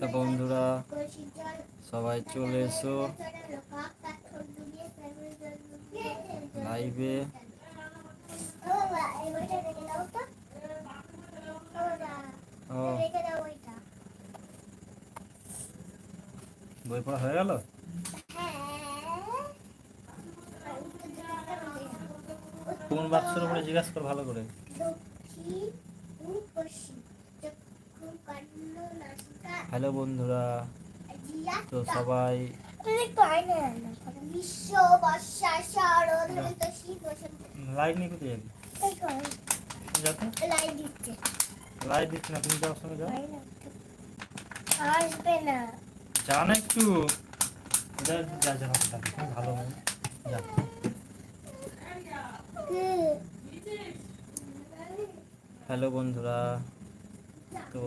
তা বন্ধুরা, সবাই চলে এসো লাইভে বই পড়া হয়ে গেল? কোন বাক্সের উপরে জিজ্ঞাসা কর ভালো করে। হ্যালো বন্ধুরা তো সবাই লাইট নিয়ে কোথায় যাবি? লাইট দিচ্ছে। লাইট দিচ্ছি না তুমি যাও সঙ্গে যাও। আসবে না। যা না একটু। যা যা যা যা, ভালো যা। হ্যালো বন্ধুরা। তো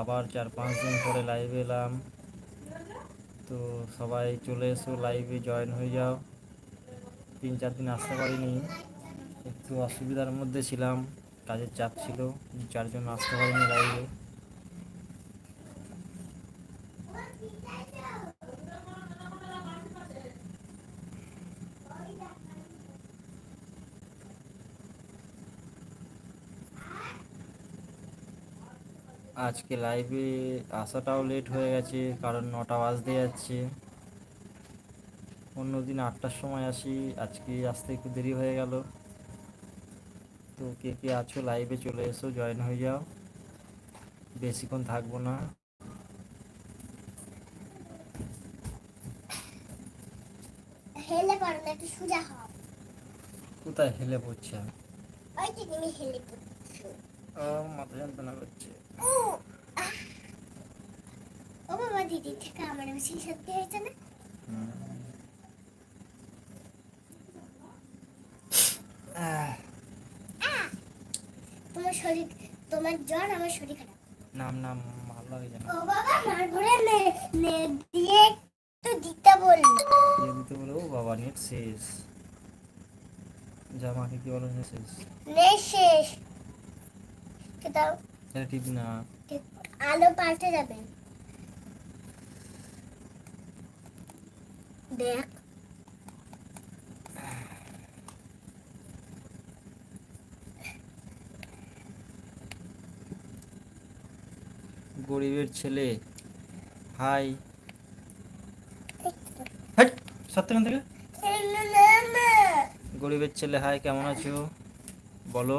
আবার চার পাঁচ দিন পরে লাইভে এলাম। তো সবাই চলে এসো লাইভে জয়েন হয়ে যাও। তিন চার দিন আসতে পারিনি। একটু অসুবিধার মধ্যে ছিলাম, কাজের চাপ ছিল, চারজন আসতে পারিনি লাইভে আজকে লাইভে আসাটাও লেট হয়ে গেছে কারণ নটা বাজতে যাচ্ছে। অন্যদিন আটটার সময় আসি আজকে আসতে একটু দেরি হয়ে গেল। তো কে কে আছো লাইভে চলে এসো জয়েন হয়ে যাও। বেশিক্ষণ থাকব না। হেলে পারো না একটু সোজা হও। কোথায় হেলে পড়ছে? আমি ওই তুমি হেলে পড়ছো। ও মাথা যন্ত্রণা করছে। ও। ও বাবা দিদি থেকে আমার বেশি সত্যি হয়েছে না হুম। আহ, আহ! তোমার শরীর তোমার জ্বর আমার শরীর খারাপ নাম নাম ভালো লাগে জানো ও বাবা আমার ঘরে নে নে দিয়ে একটু দিতে বললি দিয়ে দিতে বলে ও বাবা নেট শেষ জামাকে কি বলো শেষ নে শেষ কে দাও এটা ঠিক না। আলো পাল্টে যাবে। দেখ। গরিবের ছেলে। হাই। থেকে? গরিবের ছেলে হাই কেমন আছো? বলো।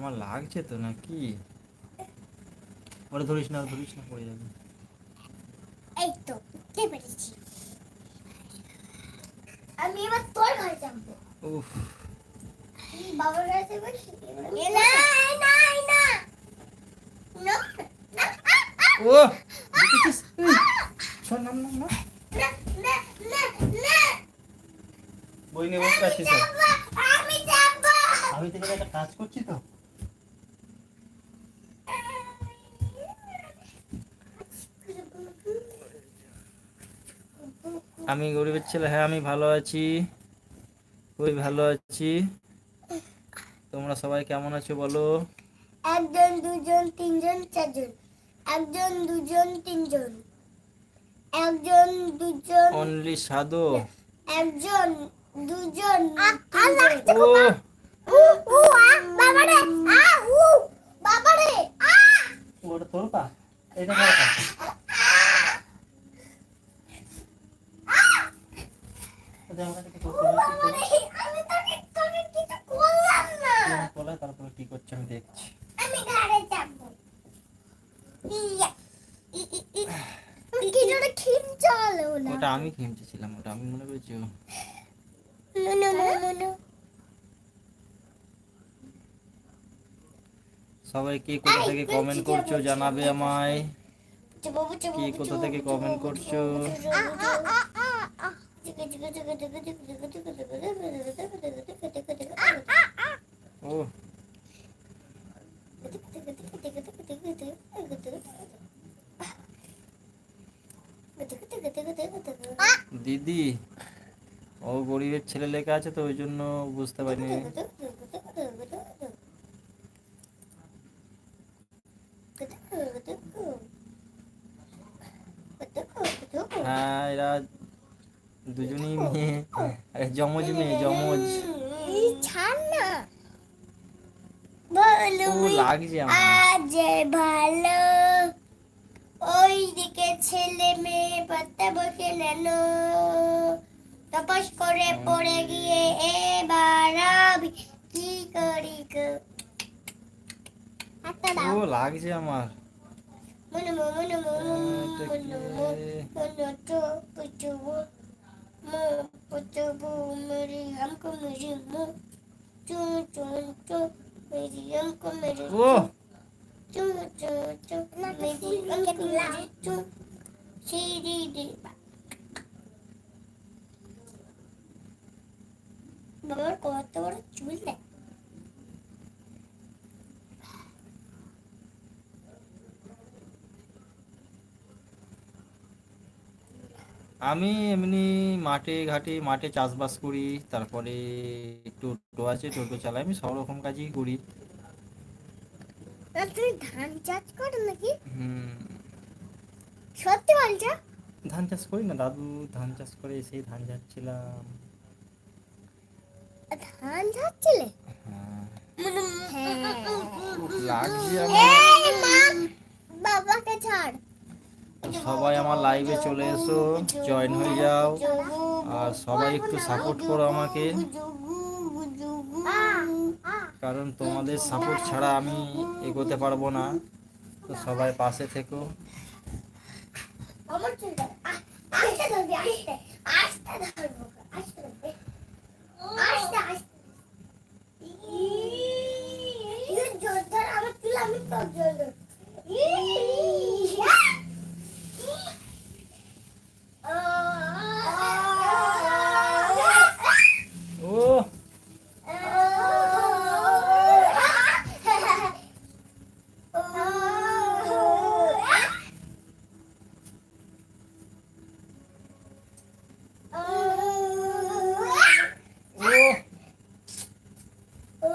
আমার লাগছে তো নাকি? ওরে ধরিস না ধরিস না পড়ে যাবে। এই তো কে পেরেছি। আমি এবার তোর ঘরে যাব। উফ। বাবার কাছে বসি না না না। না ও দেখেছিস? শোন নাম নাম না। বই নিয়ে বসে আছিস তো? আমি যাব আমি থেকে একটা কাজ করছি তো। আমি গরিবের ছেলে হ্যাঁ আমি ভালো আছি। খুবই ভালো আছি। তোমরা সবাই কেমন আছো বলো? একজন দুজন তিনজন চারজন। একজন দুজন তিনজন। একজন দুজন। অনলি সাদো একজন দুজন ও। উ আ বাবারে আ উ বাবারে আ। ওটা তোর পা এটা কার পা ওটা আমাকে একটু করতে হবে, ঠিক করে। বাবারে, আমি তোকে তোকে কিছু করলাম না তুমি তোলা, তারপরে কি করছে আমি দেখছি। ওটা আমি খেমচেছিলাম ওটা আমি মনে করেছি ও। No no no no no. সবাই কে কোথা থেকে কমেন্ট করছ জানাবে আমায়। কে কোথা থেকে comment করছ? দিদি ও গরিবের ছেলে লেখা আছে তো ওই জন্য বুঝতে পারিনি হ্যাঁ এরা দুজনই মেয়ে আরে যমজ মেয়ে ছাড় না ও লাগছে আমার আজ ভালো ওই দিকে ছেলে মেয়ে পাত্তা বসে নেন তপস করে পড়ে গিয়ে এবার আমি কি করি গো হাতটা দাও ও লাগছে আমার মনে মনে মো এটা মনে কি? মো মনে তো পুচবু মো পুচবু মেরি हमको मेरी मो चू चू चू मेरी हमको मेरी ও চু চু চু মেরি हमको मेरी चू সিরি দি বাবার কত বড় চুল দেখ আমি এমনি মাঠে ঘাটে মাঠে চাষবাস করি তারপরে টোটো আছে টোটো চালাই আমি সব রকম কাজই করি। তুমি ধান চাষ করো নাকি? হুম। সত্যি বলছো? ধান চাষ করি না দাদু ধান চাষ করে সেই ধান যাচ্ছিলাম। ধান চাষছিলে হ্যাঁ। হ্যাঁ। লাগছে বাবাকে ছাড়। সবাই আমার লাইভে চলে এসো জয়েন হয়ে যাও আর সবাই একটু সাপোর্ট করো আমাকে কারণ তোমাদের সাপোর্ট ছাড়া আমি এগোতে পারব না তো সবাই পাশে থেকো চুল ধর। আ- আস্তে ধরবি, আস্তে। আস্তে ধরবো, আস্তে ধরবি। আস্তে, আস্তে। তুই জোর ধর, আমার চুল আমি তোর জোর ধরবো। ও ও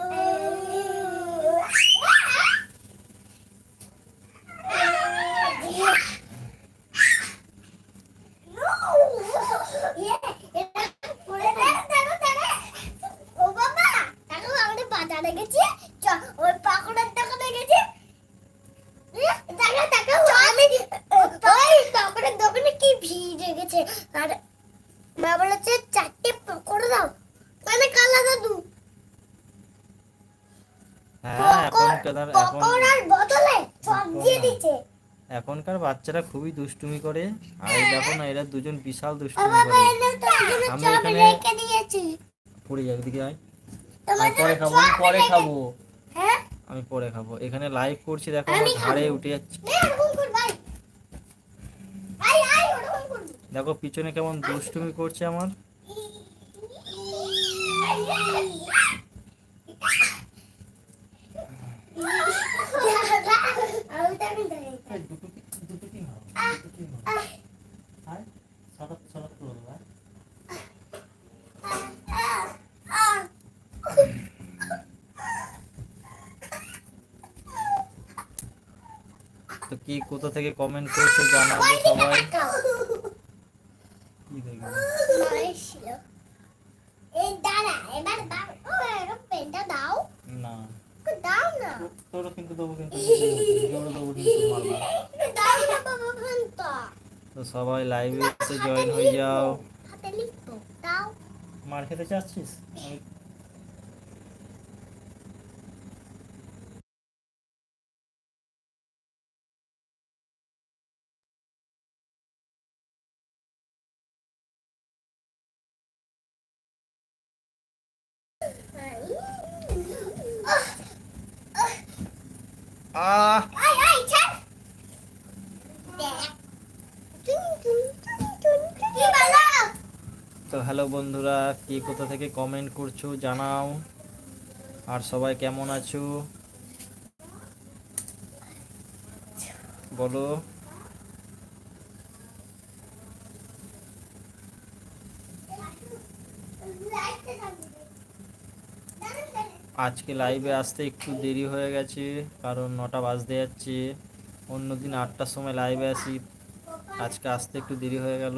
ও বাবা দেখো আমাদের বাজারে গেছি চ ওই পাকড়ের দোকানে গেছি দেখো দেখো আমি ওই পাকড়ের দোকানে কি ভিড় লেগেছে আর মা বলেছে চারটে পকোড়া দাও মানে কালা দাদু হ্যাঁ এখনকার এখন বদলে দিয়ে পকোড়া। এখনকার বাচ্চারা খুবই দুষ্টুমি করে আর দেখো না এরা দুজন বিশাল দুষ্টুমি করে আমি এখানে- পড়ে যাবে দিকে আয় পরে খাব পরে খাব হ্যাঁ আমি পরে খাব এখানে লাইভ করছি দেখো ঘাড়ে উঠে যাচ্ছে দেখো পিছনে কেমন দুষ্টুমি করছে আমার আমি তো আমি ধরে তো কি কোথা থেকে কমেন্ট করছ জানাব সবাই। কি দেখব মায়ের এই দাঁড়া এবার দাও। ও এরকম পেনটা দাও। না। দাও না। তোরও কিন্তু দেবো কিন্তু জোরে দেবো কিন্তু মারবা। দাও না বাবা পেনটা তো সবাই লাইভে জয়েন হয়ে যাও। হাতে লিখব দাও। মার খেতে চাচ্ছিস? আমি টুন টুন। কি বলো তো হ্যালো বন্ধুরা কি কোথা থেকে কমেন্ট করছ জানাও। আর সবাই কেমন আছো? বলো। আজকে লাইভে আসতে একটু দেরি হয়ে গেছে, কারণ নটা বাজতে যাচ্ছে। অন্যদিন আটটার সময় লাইভে আসি। আজকে আসতে একটু দেরি হয়ে গেল।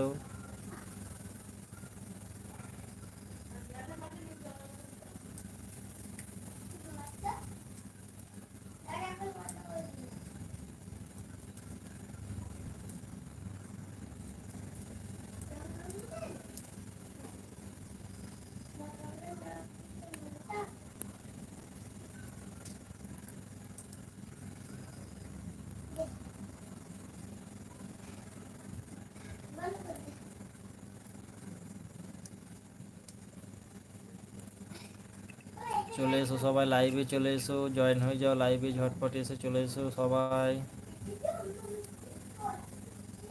চলে এসো সবাই লাইভে চলে এসো জয়েন হয়ে যাও লাইভে ঝটপট এসে চলে এসো সবাই।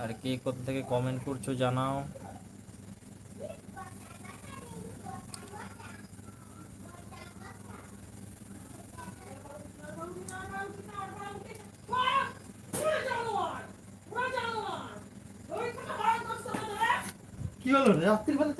আর কে কোথা থেকে কমেন্ট করছ জানাও। কি হলো রাত্রিবেলা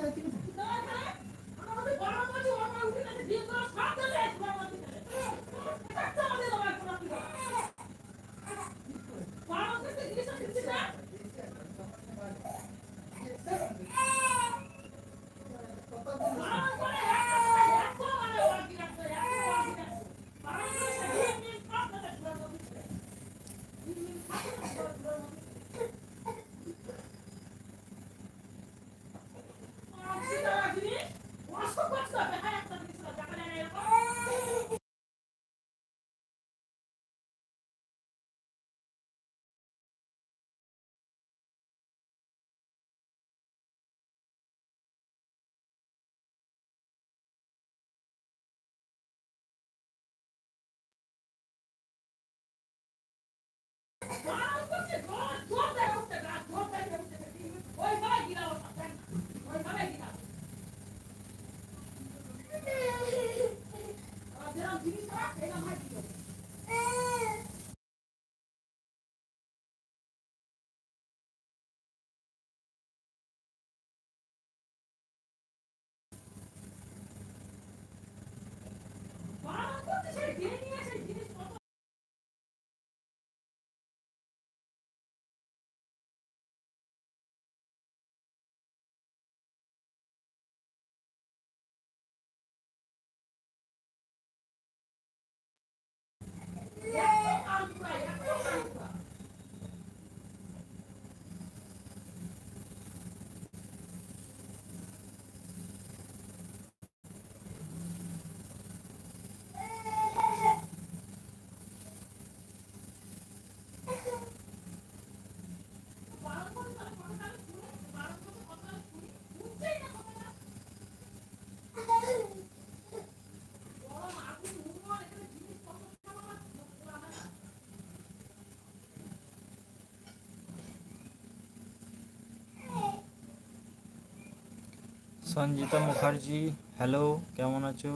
সঞ্জিতা মুখার্জি। হ্যালো কেমন আছো?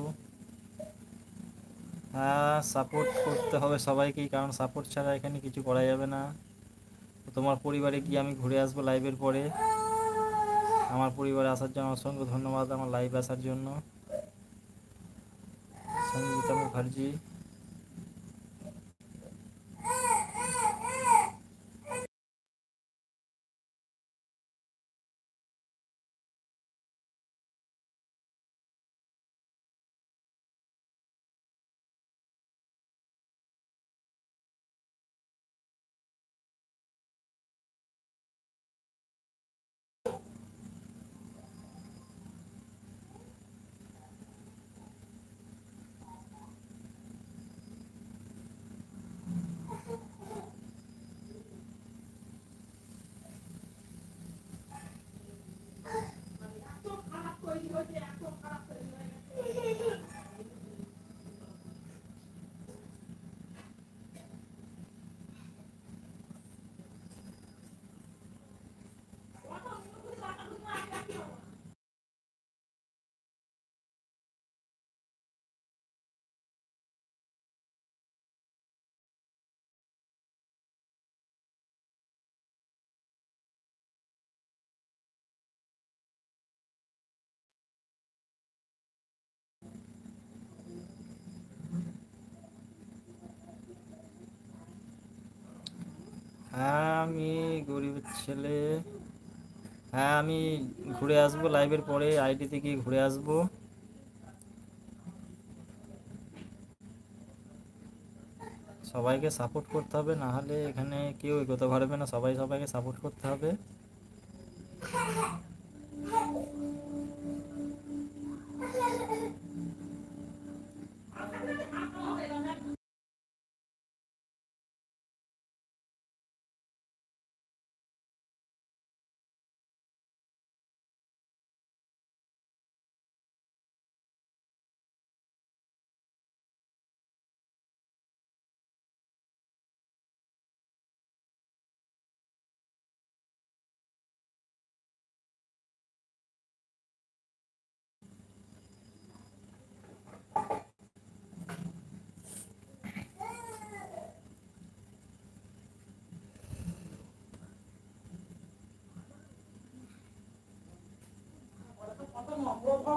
হ্যাঁ সাপোর্ট করতে হবে সবাইকেই, কারণ সাপোর্ট ছাড়া এখানে কিছু করা যাবে না। তোমার পরিবারে গিয়ে আমি ঘুরে আসব লাইভের পরে। আমার পরিবারে আসার জন্য অসংখ্য ধন্যবাদ আমার লাইভ আসার জন্য। সঞ্জিতা মুখার্জি। হ্যাঁ আমি গরিবের ছেলে। হ্যাঁ আমি ঘুরে আসব লাইভের পরে আইডি থেকে ঘুরে আসব। সবাইকে সাপোর্ট করতে হবে, না হলে এখানে কেউ এগোতে পারবে না। সবাই সবাইকে সাপোর্ট করতে হবে।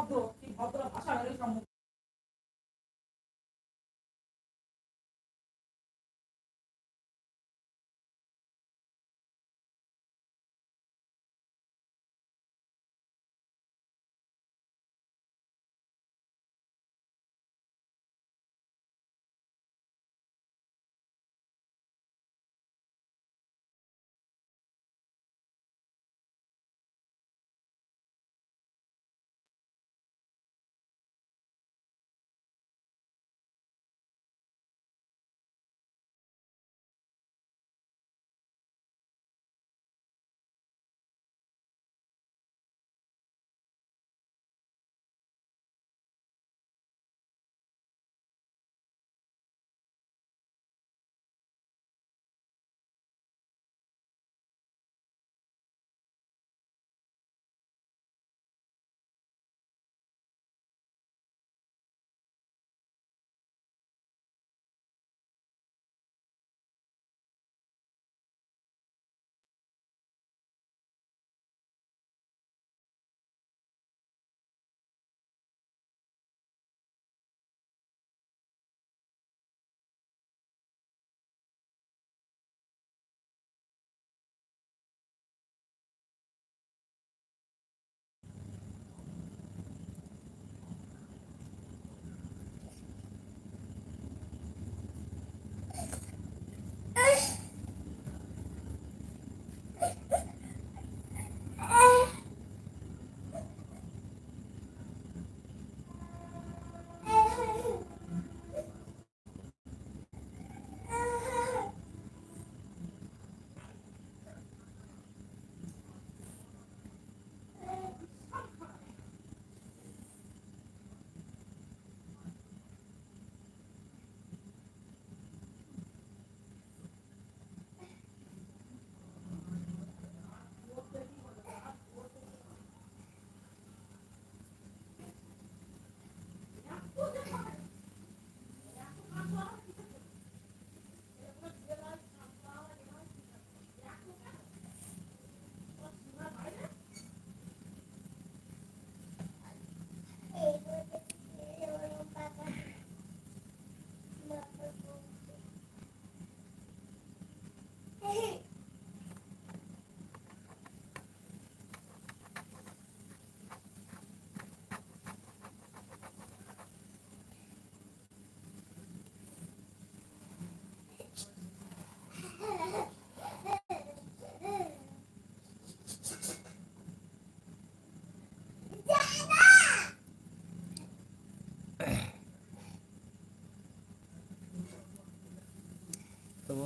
তো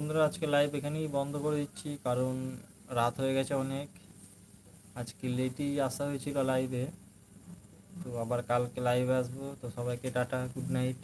বন্ধুরা, আজকে লাইভ এখানেই বন্ধ করে দিচ্ছি, কারণ রাত হয়ে গেছে অনেক। আজকে লেটই আসা হয়েছিল লাইভে তো আবার কালকে লাইভে আসব। তো সবাইকে টাটা গুড নাইট